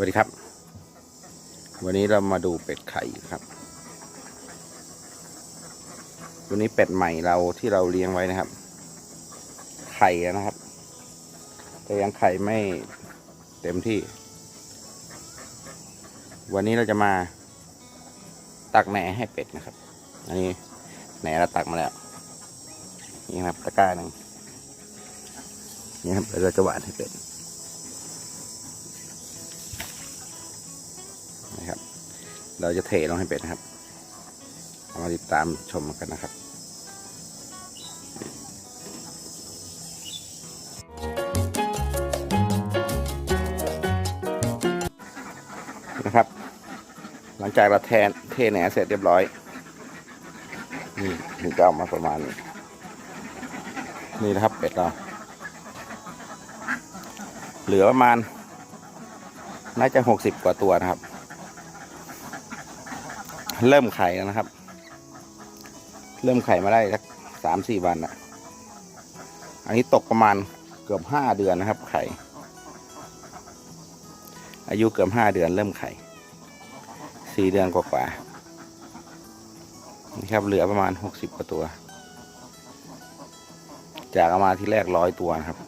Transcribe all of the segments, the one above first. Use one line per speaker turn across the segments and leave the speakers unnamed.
วัสดีครับ วันนี้เรามาดูเป็ดไข่ครับ วันนี้เป็ดใหม่เราที่เราเลี้ยงไว้นะครับ ไข่นะครับ แต่ยังไข่ไม่เต็มที่ วันนี้เราจะมาตักแหนให้เป็ดนะครับ อันนี้แหนเราตักมาแล้ว นี่ครับตะกร้าหนึ่งนี่ครับเดี๋ยวเราจะหวานให้เป็ด เราจะเทลงให้เป็ดนะครับเอามาติดตามชมกันนะครับนะครับ หลังจากเราแทนเทแหนเสร็จเรียบร้อยนี่ถึงจะออกมาประมาณนี้นี่นะครับเป็ดเรา เหลือประมาณ น่าจะหกสิบกว่าตัวนะครับ เริ่มไข่แล้วนะครับ เริ่มไข่มาได้สักสามสี่วันอะอันนี้ตกประมาณเกือบห้าเดือนนะครับ ไข่ อายุเกือบห้าเดือนเริ่มไข่สี่เดือนกว่าๆนี่ครับเหลือประมาณหกสิบกว่าตัว จากเอามาที่แรกร้อยตัวครับ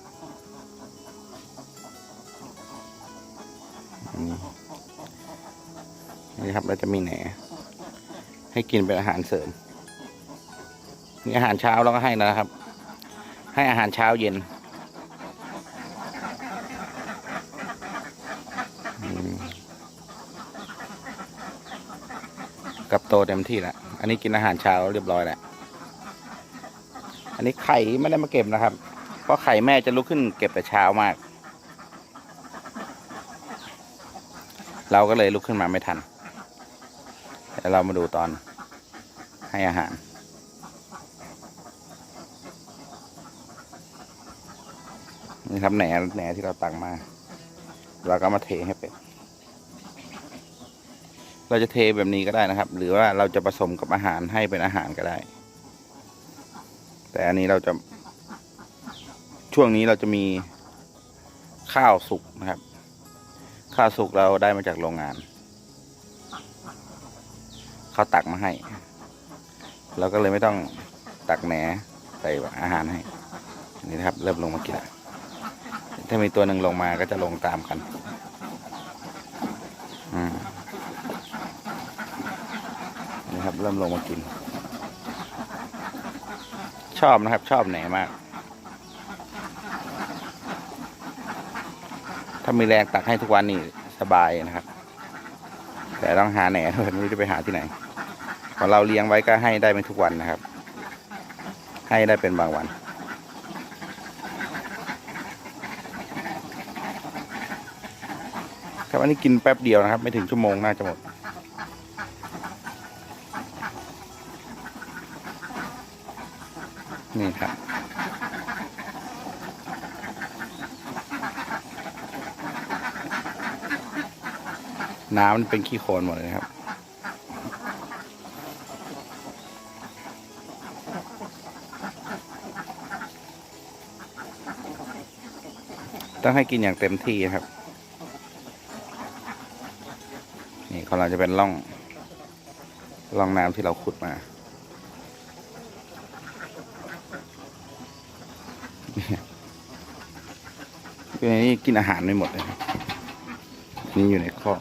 นี่ครับเราจะมีแหน ให้กินเป็นอาหารเสริมนี่อาหารเช้าเราก็ให้นะครับ ให้อาหารเช้าเย็นกับโตเต็มที่แล้ว อันนี้กินอาหารเช้าเรียบร้อยแล้ว อันนี้ไข่ไม่ได้มาเก็บนะครับ เพราะไข่แม่จะลุกขึ้นเก็บแต่เช้ามาก เราก็เลยลุกขึ้นมาไม่ทัน ดี๋ยวเรามาดูตอนให้อาหาร นี่ครับแหนแหนที่เราตักมา เราก็มาเทให้เป็ดเราจะเทแบบนี้ก็ได้นะครับ หรือว่าเราจะผสมกับอาหารให้เป็นอาหารก็ได้ แต่อันนี้เราจะช่วงนี้เราจะมีข้าวสุกนะครับ ข้าวสุกเราได้มาจากโรงงาน เขาตักมาให้เราก็เลยไม่ต้องตักแหนใส่อาหารให้นี่นะครับ เริ่มลงมากินแล้วถ้ามีตัวหนึ่งลงมาก็จะลงตามกันนี่ครับ เริ่มลงมากิน ชอบนะครับ ชอบแหนมาก ถ้ามีแรงตักให้ทุกวันนี่สบายนะครับ แต่ต้องหาแหน่ไม่รู้จะไปหาที่ไหนพอเราเลี้ยงไว้ก็ให้ได้ไม่ทุกวันนะครับ ให้ได้เป็นบางวันครับอันนี้กินแป๊บเดียวนะครับ ไม่ถึงชั่วโมงน่าจะหมดนี่ครับ น้ำมันเป็นขี้โคลนหมดเลยครับ ต้องให้กินอย่างเต็มที่ครับ นี่ของเราจะเป็นร่องร่องน้ำที่เราขุดมาคือในนี้กินอาหารไม่หมดเลยนี่อยู่ในคอ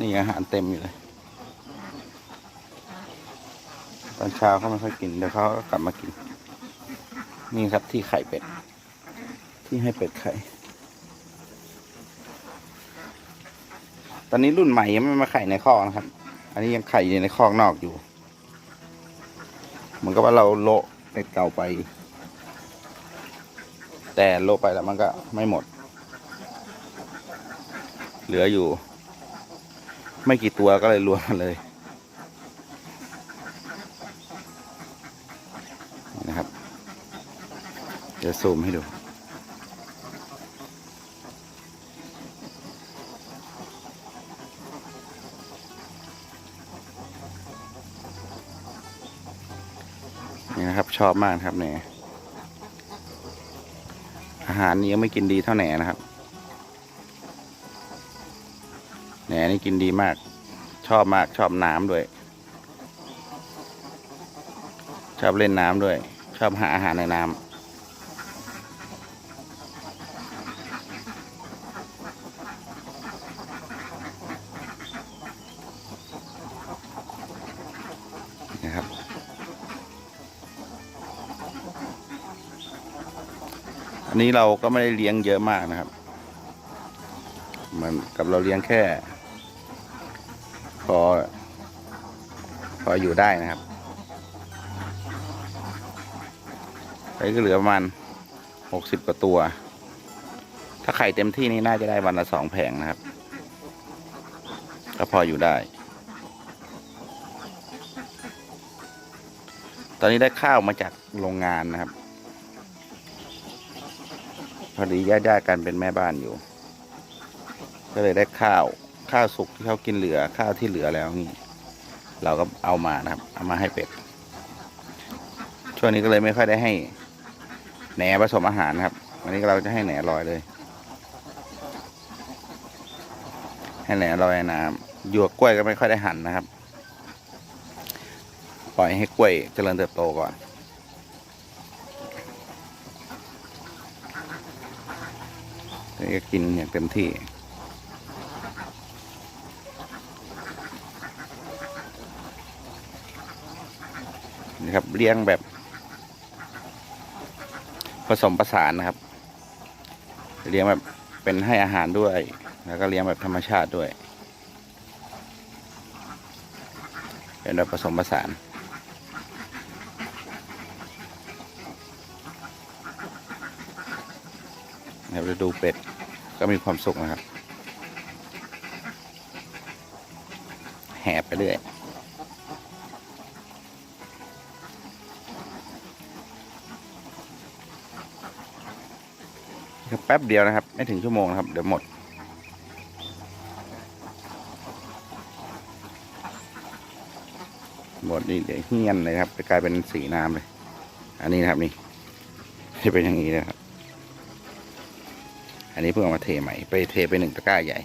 นี่อาหารเต็มอยู่เลย ตอนเช้าเขาไม่ค่อยกินเดี๋ยวเขาก็กลับมากิน นี่ครับที่ไข่เป็ด ที่ให้เป็ดไข่ ตอนนี้รุ่นใหม่ยังไม่มาไข่ในคอกนะครับ อันนี้ยังไข่อยู่ในคอกนอกอยู่ เหมือนกับว่าเราโละเป็ดเก่าไป แต่โละไปแล้วมันก็ไม่หมด เหลืออยู่ ไม่กี่ตัวก็เลยรวมมาเลยนี่นะครับเดี๋ยวซูมให้ดูนี่นะครับชอบมากครับแหนอาหารนี้ยังไม่กินดีเท่าแหนนะครับ นนี่กินดีมาก ชอบมากชอบน้ำด้วย ชอบเล่นน้ำด้วย ชอบหาอาหารในน้ำนะครับอันนี้เราก็ไม่ได้เลี้ยงเยอะมากนะครับมือนกับเราเลี้ยงแค่ พอ พออยู่ได้นะครับไปก็เหลือประมาณหกสิบกว่าตัว ถ้าไข่เต็มที่นี่น่าจะได้วันละสองแผงนะครับ ก็พออยู่ได้ ตอนนี้ได้ข้าวมาจากโรงงานนะครับ พอดีญาติๆกันเป็นแม่บ้านอยู่ ก็เลยได้ข้าว ข้าวสุกที่เขากินเหลือข้าวที่เหลือแล้วนี่เราก็เอามานะครับ เอามาให้เป็ด ช่วงนี้ก็เลยไม่ค่อยได้ให้แหนผสมอาหารนะครับ วันนี้เราจะให้แหนลอยเลย ให้แหนลอยน้ำหยวกกล้วยก็ไม่ค่อยได้หั่นนะครับ ปล่อยให้กล้วยเจริญเติบโตก่อนนี่ก็กินอย่างเต็มที่ นะครับเลี้ยงแบบ ผสมผสานนะครับเลี้ยงแบบเป็นให้อาหารด้วย แล้วก็เลี้ยงแบบธรรมชาติด้วยเป็นแบบผสมผสานนะครับจะดูเป็ดก็มีความสุขนะครับ แหบไปเรื่อย ครับแป๊บเดียวนะครับ ไม่ถึงชั่วโมงนะครับ เดี๋ยวหมด หมดนี่เดี๋ยวเฮี้ยนเลยครับจะกลายเป็นสีน้ำเลย อันนี้นะครับนี่จะเป็นอย่างนี้นะครับ อันนี้เพิ่งเอามาเทใหม่ ไปเทไปหนึ่งตะกร้าใหญ่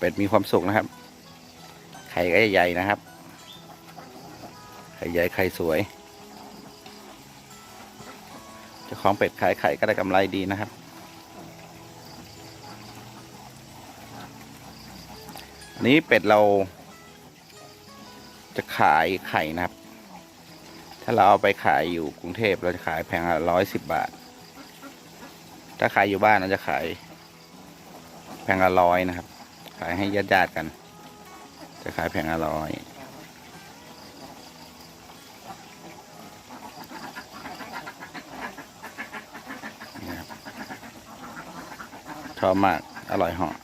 เป็ดมีความสุขนะครับ ไข่ก็ใหญ่ๆนะครับ ไข่ใหญ่ไข่สวยเจ้าของเป็ดขายไข่ก็ได้กำไรดีนะครับอันนี้เป็ดเรา จะขายไข่นะครับ ถ้าเราเอาไปขายอยู่กรุงเทพเราจะขายแพงละร้อยสิบบาท ถ้าขายอยู่บ้านเราจะขายแพงละร้อยนะครับ ขายให้ญาติญาติๆกัน จะขายแพงละร้อยชอบมาก อร่อยเหาะ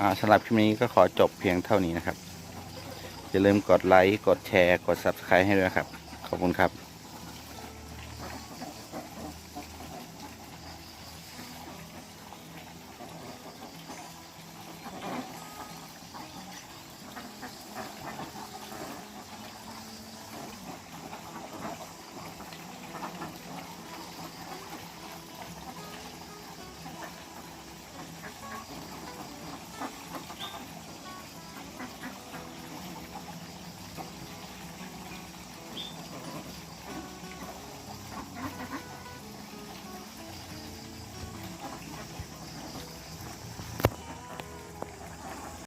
อ่าสำหรับคลิปนี้ก็ขอจบเพียงเท่านี้นะครับ อย่าลืมกดไลค์ กดแชร์ กด Subscribe ให้ด้วยนะครับ ขอบคุณครับ